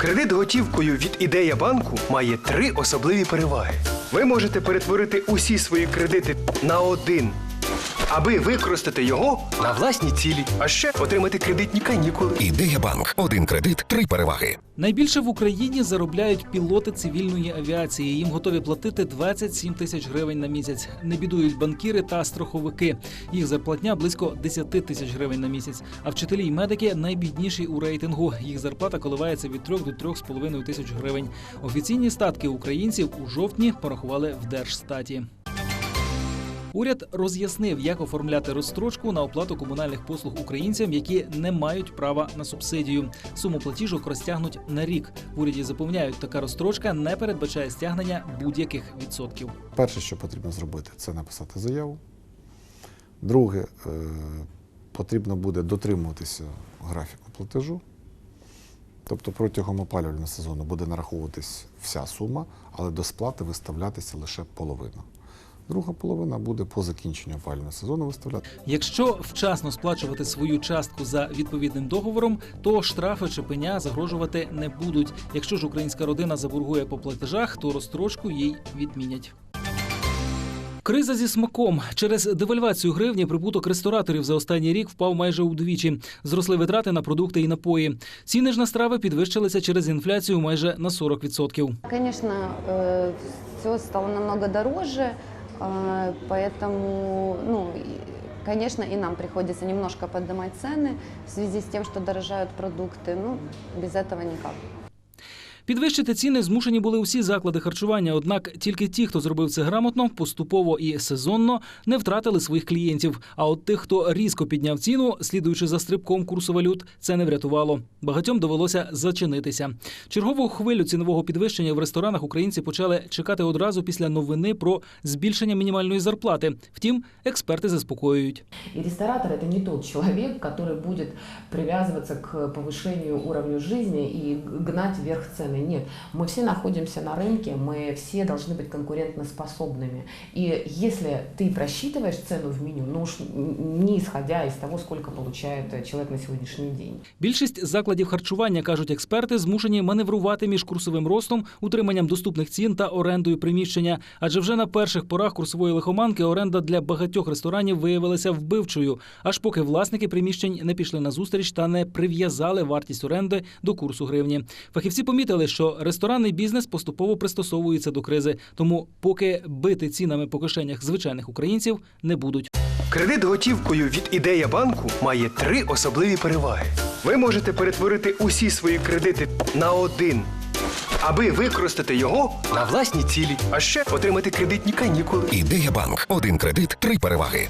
Кредит готівкою від ідея банку має три особливі переваги. Ви можете перетворити усі свої кредити на один, аби використати його на власні цілі, а ще отримати кредитні канікули. Ідея банк. Один кредит, три переваги. Найбільше в Україні заробляють пілоти цивільної авіації. Їм готові платити 27 тисяч гривень на місяць. Не бідують банкіри та страховики. Їх зарплатня близько 10 тисяч гривень на місяць. А вчителі й медики найбідніші у рейтингу. Їх зарплата коливається від 3 до 3,5 тисяч гривень. Офіційні статки українців у жовтні порахували в Держстаті. Уряд роз'яснив, як оформляти розстрочку на оплату комунальних послуг українцям, які не мають права на субсидію. Суму платіжок розтягнуть на рік. В уряді запевняють, така розстрочка не передбачає стягнення будь-яких відсотків. Перше, що потрібно зробити, це написати заяву. Друге, е, потрібно буде дотримуватися графіку платежу. Тобто протягом опалювального сезону буде нараховуватись вся сума, але до сплати виставлятися лише половина. Друга половина буде по закінченню опалювального сезону виставляти. Якщо вчасно сплачувати свою частку за відповідним договором, то штрафи чи пеня загрожувати не будуть. Якщо ж українська родина заборгує по платежах, то розстрочку їй відмінять. Криза зі смаком через девальвацію гривні прибуток рестораторів за останній рік впав майже удвічі. Зросли витрати на продукти і напої. Ціни ж на страви підвищилися через інфляцію майже на 40%. Конечно, все стало намного дороже, поэтому, ну, и, конечно, и нам приходится немножко поднимать цены в связи с тем, что дорожают продукты. Ну, без этого никак. Підвищити ціни змушені були усі заклади харчування. Однак тільки ті, хто зробив це грамотно, поступово і сезонно не втратили своїх клієнтів. А от тих, хто різко підняв ціну, слідуючи за стрибком курсу валют, це не врятувало. Багатьом довелося зачинитися. Чергову хвилю цінового підвищення в ресторанах українці почали чекати одразу після новини про збільшення мінімальної зарплати. Втім, експерти заспокоюють. И ресторатор это не тот человек, который будет привязываться к повышению уровня жизни и гнать вверх цены. Нет, мы все находимся на рынке, мы все должны быть конкурентоспособными. И если ты просчитываешь цену в меню, ну уж не исходя из того, сколько получает э, человек на сегодняшний день. Більшість закладів харчування, кажуть експерти, змушені маневрувати між курсовим ростом, утриманням доступних цін та орендою приміщення. Адже вже на перших порах курсової лихоманки оренда для багатьох ресторанів виявилася вбивчою, аж поки власники приміщень не пішли на зустріч та не прив'язали вартість оренди до курсу гривні. Фахівці помітили, що ресторанний бізнес поступово пристосовується до кризи, тому поки бити цінами по кишенях звичайних українців не будуть. Кредит готівкою від ідея банку має три особливі переваги. Ви можете перетворити усі свої кредити на один, аби використати його на власні цілі, а ще отримати кредитні канікули. Ідея банк. Один кредит, три переваги.